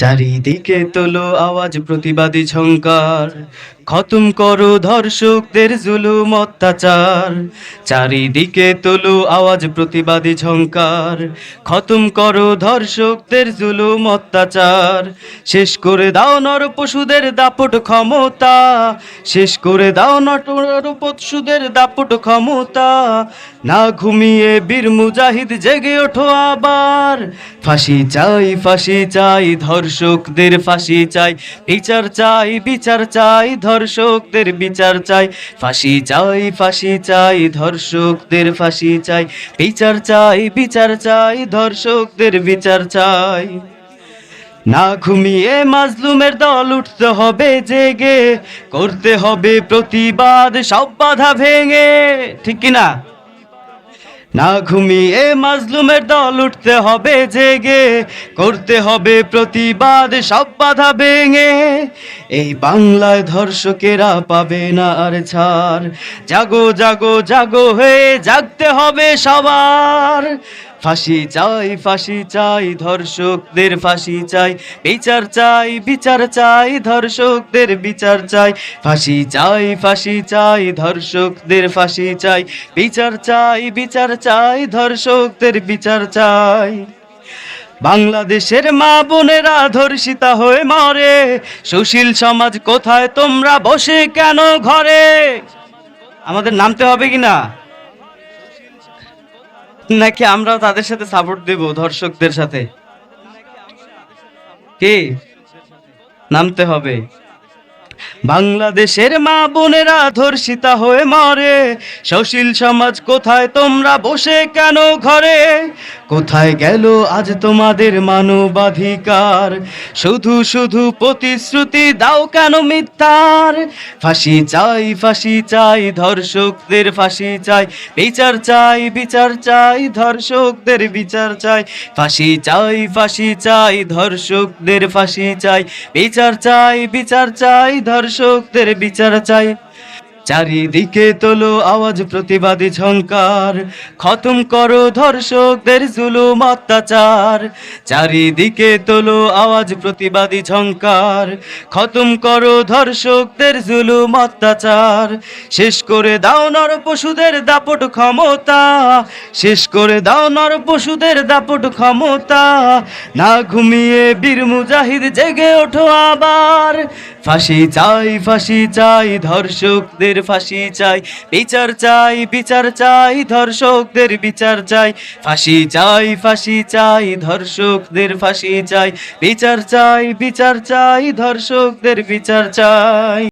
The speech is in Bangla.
চারিদিকে তোলো আওয়াজ, প্রতিবাদী ঝঙ্কার খতম করো ধর্ষকদের জুলুম অত্যাচার। চারিদিকে তোলো আওয়াজ, প্রতিবাদী ঝঙ্কার খতম করো ধর্ষকদের জুলুম অত্যাচার। শেষ করে দাও নর পশুদের দাপট ক্ষমতা। শেষ করে দাও নর পশুদের দাপট ক্ষমতা। না ঘুমিয়ে বীর মুজাহিদ জেগে ওঠো আবার। ফাঁসি চাই ফাঁসি চাই ধর্ষকদের ফাঁসি চাই, বিচার চাই বিচার চাই ধর্ষকদের বিচার চাই, ফাঁসি চাই ফাঁসি চাই ধর্ষকদের ফাঁসি চাই, বিচার চাই বিচার চাই ধর্ষকদের বিচার চাই। না ঘুমিয়ে মাজলুমের দল উঠতে হবে জেগে, করতে হবে প্রতিবাদ, সব বাধা ভেঙে, ঠিক কি না ঘুমিয়ে মাজলুমের দল উঠতে হবে জেগে, করতে হবে প্রতিবাদ, সব বাধা ভেঙে। এই বাংলায় ধর্ষকেরা পাবে না আর ছাড়। জাগো জাগো জাগো হয়ে জাগতে হবে সবার। ফাঁসি চাই ফাঁসি চাই ধর্ষকদের, ফাঁসি চাই, বিচার চাই বিচার চাই ধর্ষকদের, বিচার চাই, ফাঁসি চাই ফাঁসি চাই ধর্ষকদের, ফাঁসি চাই, বিচার চাই বিচার চাই ধর্ষকদের, বিচার চাই। বাংলাদেশের মা বোনেরা ধর্ষিতা হয়ে মরে, সুশীল সমাজ কোথায় তোমরা বসে কেন ঘরে? আমাদের নামতে হবে কি না? নাকি আমরাও তাদের সাথে সাপোর্ট দেব দর্শকদের সাথে? কে? নামতে হবে। বাংলাদেশের মা বোনেরা ধর্ষিতা হয়ে মরে, সশীল সমাজ কোথায় তোমরা বসে কেন ঘরে? কোথায় গেল আজ তোমাদের মানবাধিকার? শুধু শুধু প্রতিশ্রুতি দাও কেন মিথ্যার? ফাঁসি চাই ফাঁসি চাই, ধর্ষকদের ফাঁসি চাই। বিচার চাই বিচার চাই, ধর্ষকদের বিচার চাই। ফাঁসি চাই ফাঁসি চাই, ধর্ষকদের ফাঁসি চাই। বিচার চাই বিচার চাই, ধর্ষকদের বিচার চাই। চারিদিকে তোলো আওয়াজ, প্রতিবাদী ঝঙ্কার খতম করো ধর্ষকদের জুলুম অত্যাচার। চারিদিকে তোলো আওয়াজ, প্রতিবাদী ঝঙ্কার খতম করো ধর্ষকদের জুলুম অত্যাচার। শেষ করে দাও নর পশুদের দাপট ক্ষমতা। শেষ করে দাও নর পশুদের দাপট ক্ষমতা। না ঘুমিয়ে বীর মুজাহিদ জেগে ওঠো আবার। ফাঁসি চাই ফাঁসি চাই, ধর্ষকদের ফাঁসি চাই। বিচার চাই বিচার চাই, ধর্ষকদের বিচার চাই। ফাঁসি চাই ফাঁসি চাই, ধর্ষকদের ফাঁসি চাই। বিচার চাই বিচার চাই, ধর্ষকদের বিচার চাই।